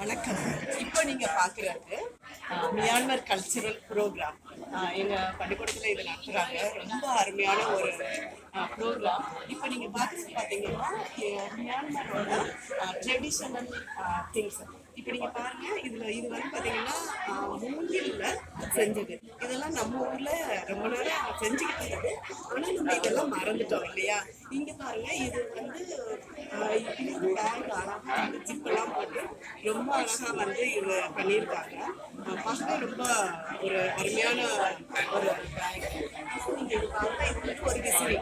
வணக்கம். இப்போ நீங்க பாக்குறது மியான்மர் கல்ச்சுரல் ப்ரோக்ராம் எங்க பள்ளிக்கூடத்துல இது நடத்துறாங்க. ரொம்ப அருமையான ஒரு ப்ரோக்ராம் இப்போ நீங்க பார்க்குறது பாத்தீங்கன்னா மியான்மரோட ட்ரெடிஷனல் திங்ஸ் இப்போ நீங்க பாருங்க இதுல இது வந்து பாத்தீங்கன்னா அஹ், மூங்கில்ல செஞ்சது. இதெல்லாம் நம்ம ஊர்ல ரொம்ப நேரம் செஞ்சுக்கிட்டு இருந்தது. ஆனா நம்ம இதெல்லாம் மறந்துட்டோம் இல்லையா? இங்க பாருங்க இது வந்து பேக் அழகா போட்டு ரொம்ப அழகா வந்து இவங்க பண்ணியிருக்காங்க. பார்க்கவே ரொம்ப ஒரு அருமையான ஒரு ஒரு விசிறி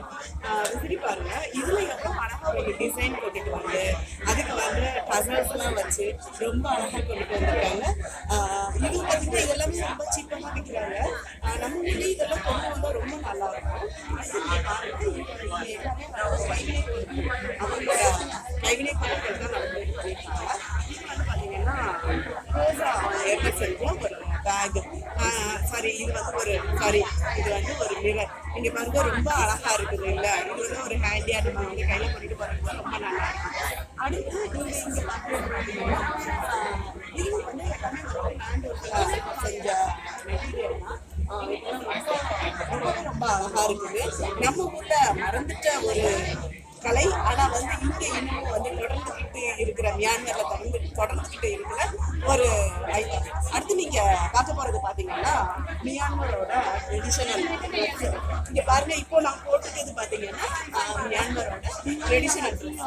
விசிறி பாருங்க இதுல எவ்வளவு அழகா ஒரு டிசைன் போட்டுட்டு வந்து அதுக்கு வந்து டசல்ஸ் எல்லாம் வச்சு ரொம்ப அழகா கொண்டுட்டு வந்திருக்காங்க. இது பார்த்தீங்கன்னா இதெல்லாமே ரொம்ப சீப்பாக விற்கிறாங்க. நம்ம ஊர்லயே இதெல்லாம் கொண்டு வந்தா ரொம்ப நல்லா இருக்கும். என்ன செய்வோம் ஒரு பேக் சாரி இது வந்து ஒரு சாரி இது வந்து ஒரு மிரர் நீங்க பாருங்க ரொம்ப அழகா இருக்குது இல்ல? இது வந்து ஒரு ஹேண்டியா நம்ம வந்து கையில பண்ணிட்டு போறது ரொம்ப நல்லா இருக்கும். அடுத்து நீங்க இங்க பாத்தீங்கன்னா இது வந்து எல்லாமே வந்து ஹேண்ட் செஞ்ச மெட்டீரியல் தான். ரொம்ப ரொம்ப ரொம்ப அழகா இருக்குது. நம்ம ஊர்ல மறந்துட்ட ஒரு கலை. ஆனா வந்து இங்க இன்னும் வந்து தொடர்ந்துகிட்டு இருக்கிற மியான்மர்ல தொடர்ந்து தொடர்ந்துகிட்டு இருக்கிற ஒரு ஐட்டம் அடுத்து நீங்க பார்க்க போறது பாத்தீங்கன்னா மியான்மரோட ட்ரெடிஷனல் இங்க பாருங்க இப்போ நான் போட்டுக்கிறது பாத்தீங்கன்னா மியான்மரோட ட்ரெடிஷனல் ட்ரெஸ்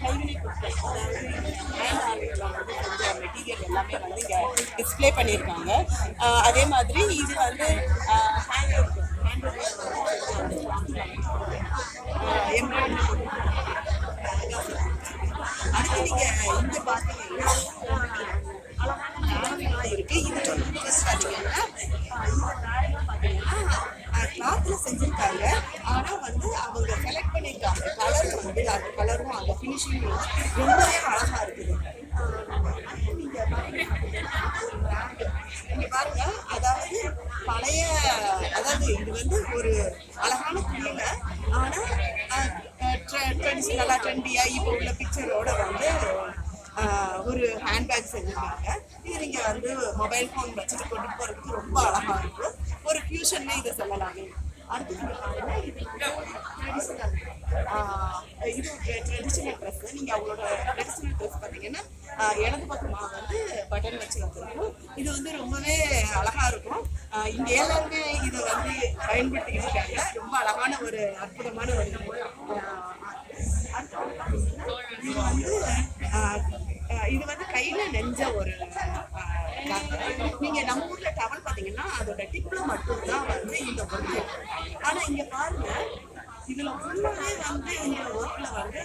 கைவினை பொருட்கள் அதாவது மெட்டீரியல் எல்லாமே வந்து இங்கே டிஸ்ப்ளே பண்ணியிருக்காங்க. அதே மாதிரி இது வந்து ஹேண்ட் ஹேண்ட் இங்க பார்த்தீங்கன்னா அழகான நாயெல்லாம் இருக்குது இது வந்து பாத்தீங்கன்னா பார்த்தீங்கன்னா இந்த நாயெல்லாம் பாத்தீங்கன்னா கிளாத்ல செஞ்சிருக்காங்க ஆனா வந்து அவங்க செலக்ட் பண்ணியிருக்காங்க கலர் வந்து அந்த கலரும் அந்த ஃபினிஷிங் ரொம்பவே அழகாக இருக்குது நீங்கள் நீங்க பாருங்க அதாவது பழைய அதாவது இது வந்து ஒரு அழகான துணியில ஆனா ட்ரெடிஷ்னலா ட்ரெண்டியா இப்போ உள்ள பிக்சரோட வந்து ஒரு ஹேண்ட்பேக் செஞ்சிருக்காங்க. இது நீங்க வந்து மொபைல் ஃபோன் வச்சுட்டு கொண்டு போறதுக்கு ரொம்ப அழகா இருக்கும் ஒரு ஃபியூஷன்ல இதை சொல்லலாமே. அடுத்து பார்த்தீங்கன்னா இது ட்ரெடிஷ்னல் இது ட்ரெடிஷ்னல் ட்ரெஸ் நீங்க அவங்களோட ட்ரெடிஷ்னல் ட்ரெஸ் பார்த்தீங்கன்னா இடது பக்கமா வந்து பட்டன் வச்சு வந்திருக்கும் இது வந்து ரொம்பவே அழகா இருக்கும். ஆஹ், இங்க எல்லாருமே இதை வந்து பயன்படுத்திக்கிட்டு இருக்காங்க ரொம்ப அழகான ஒரு அற்புதமான ஒரு வந்து இது வந்து இது வந்து கையில நெஞ்ச ஒரு நீங்க நம்ம ஊர்ல டவல் பாத்தீங்கன்னா அதோட டிப்ல மட்டும்தான் வந்து இந்த ஒர்க் ஆனா இங்க பாருங்க இதுல ஃபுல்லாவே வந்து இந்த ஒர்க்ல வந்து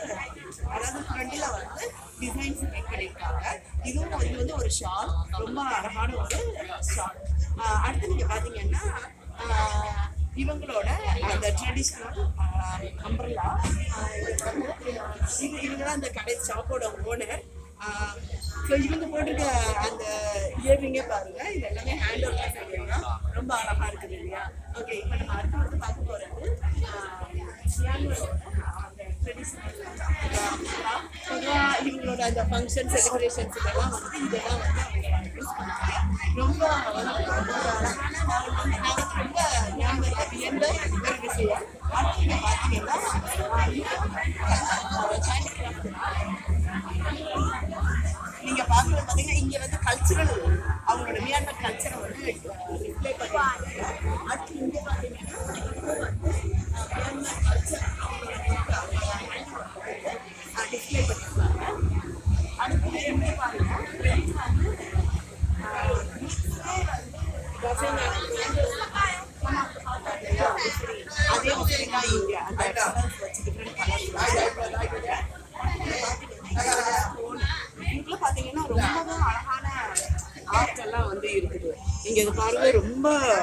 அதாவது ஃப்ரண்ட்ல வந்து டிசைன்ஸ் மேக் பண்ணியிருக்காங்க. இதுவும் இது வந்து ஒரு ஷால் ரொம்ப அழகான ஒரு ஷால் அடுத்து நீங்க பாத்தீங்கன்னா இவங்களோட அந்த ட்ரெடிஷ்னல் அம்பர்லா இது இவங்க தான் அந்த கடை ஷாப்போட ஓனர் ஸோ இவங்க போட்டிருக்க அந்த இயர்ரிங்கே பாருங்க. இது எல்லாமே ஹேண்ட் ஒர்க் செய்யலாம் ரொம்ப அழகா இருக்குது இல்லையா? ஓகே இப்போ நம்ம அடுத்து வந்து பார்க்க போறது பொதுவாக இவங்களோட அந்த ஃபங்க்ஷன் செலிப்ரேஷன்ஸ் இதெல்லாம் வந்து இதெல்லாம் வந்து அவங்க ரொம்ப ரொம்ப ஞாபகம் வியந்த ஒரு விஷயம். அடுத்து பார்த்தீங்கன்னா நீங்க பாக்குறது பாத்தீங்கன்னா இங்க வந்து கல்ச்சுரல் அவங்களோட மியான்மர் கல்ச்சரை வந்து ரொம்ப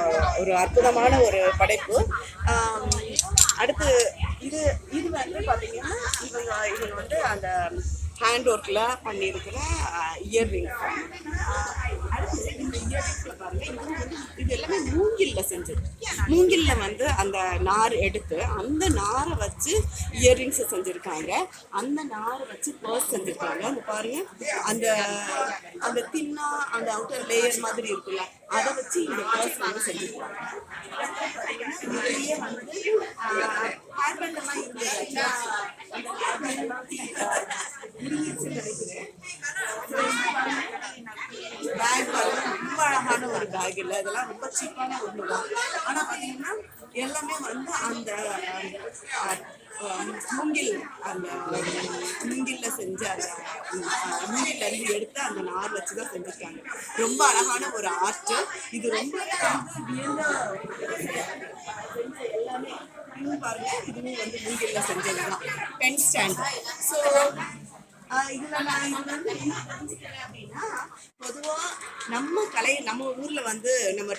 ஒரு அற்புதமான ஒரு படைப்பு. அடுத்து இது இது வந்து பார்த்தீங்கன்னா இவங்க இவங்க வந்து அந்த ஹேண்ட் ஒர்க்கில் பண்ணியிருக்கிற இயர்ரிங் அடுத்து இந்த இயர்ரிங்ஸில் இது வந்து இது எல்லாமே மூங்கில்ல செஞ்சது. மூங்கில்ல வந்து அந்த நார் எடுத்து அந்த நாரை வச்சு இயர்ரிங்ஸ் செஞ்சுருக்காங்க. அந்த நாரை வச்சு பர்ஸ் செஞ்சுருக்காங்க. அந்த பாருங்க அந்த அந்த தின்னா அந்த அவுட்டர் லேயர் மாதிரி இருக்குல்ல அதை வச்சு இந்த பர்ஸ் வந்து செஞ்சுருக்காங்க. வந்து எல்லாம் இருந்தது அந்த hair band எல்லாம் முடிஞ்சிருச்சுன்னு நினைக்கிறேன் பேக் ரொம்ப அழகான ஒரு பேக் இல்லை இதெல்லாம் ரொம்ப சீப்பான ஒன்று தான் ஆனால் பார்த்தீங்கன்னா எல்லாமே வந்து அந்த மூங்கில் அந்த மூங்கில்ல செஞ்ச அந்த அஹ், மூங்கில்ல இருந்து எடுத்து அந்த நார் வச்சு தான் செஞ்சுருக்காங்க. ரொம்ப அழகான ஒரு ஆர்ட். இது ரொம்ப எல்லாமே பாருங்க இதுவும் வந்து மூங்கில்ல செஞ்சது தான் பென் ஸ்டாண்ட் ஸோ இதுல நான் இது வந்து என்ன தெரிஞ்சுக்கிறேன் அப்படின்னா பொதுவா நம்ம கலை நம்ம ஊர்ல வந்து நம்ம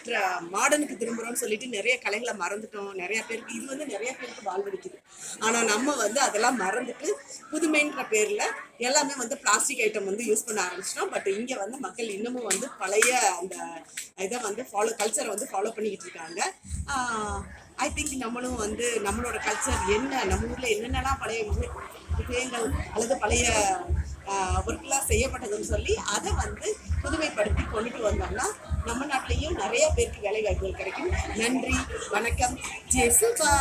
மாடர்னுக்கு திரும்புறோம்னு சொல்லிட்டு நிறைய கலைகளை மறந்துட்டோம் நிறைய பேருக்கு இது வந்து நிறைய பேருக்கு வாழ்வடிக்குது ஆனா நம்ம வந்து அதெல்லாம் மறந்துட்டு புதுமைன்ற பேர்ல எல்லாமே வந்து பிளாஸ்டிக் ஐட்டம் வந்து யூஸ் பண்ண ஆரம்பிச்சிட்டோம் பட் இங்க வந்து மக்கள் இன்னமும் வந்து பழைய அந்த இதை வந்து ஃபாலோ கல்ச்சரை வந்து ஃபாலோ பண்ணிக்கிட்டு இருக்காங்க ஐ திங்க் நம்மளும் வந்து நம்மளோட கல்ச்சர் என்ன நம்ம ஊர்ல என்னென்னலாம் பழைய விஷயங்கள் அல்லது பழைய ஒர்க்லாம் செய்யப்பட்டதுன்னு சொல்லி அதை வந்து புதுமைப்படுத்தி கொண்டுட்டு வந்தோம்னா நம்ம நாட்டிலையும் நிறைய பேருக்கு வேலை வாய்ப்புகள் கிடைக்கும். நன்றி வணக்கம். ஜெசுபா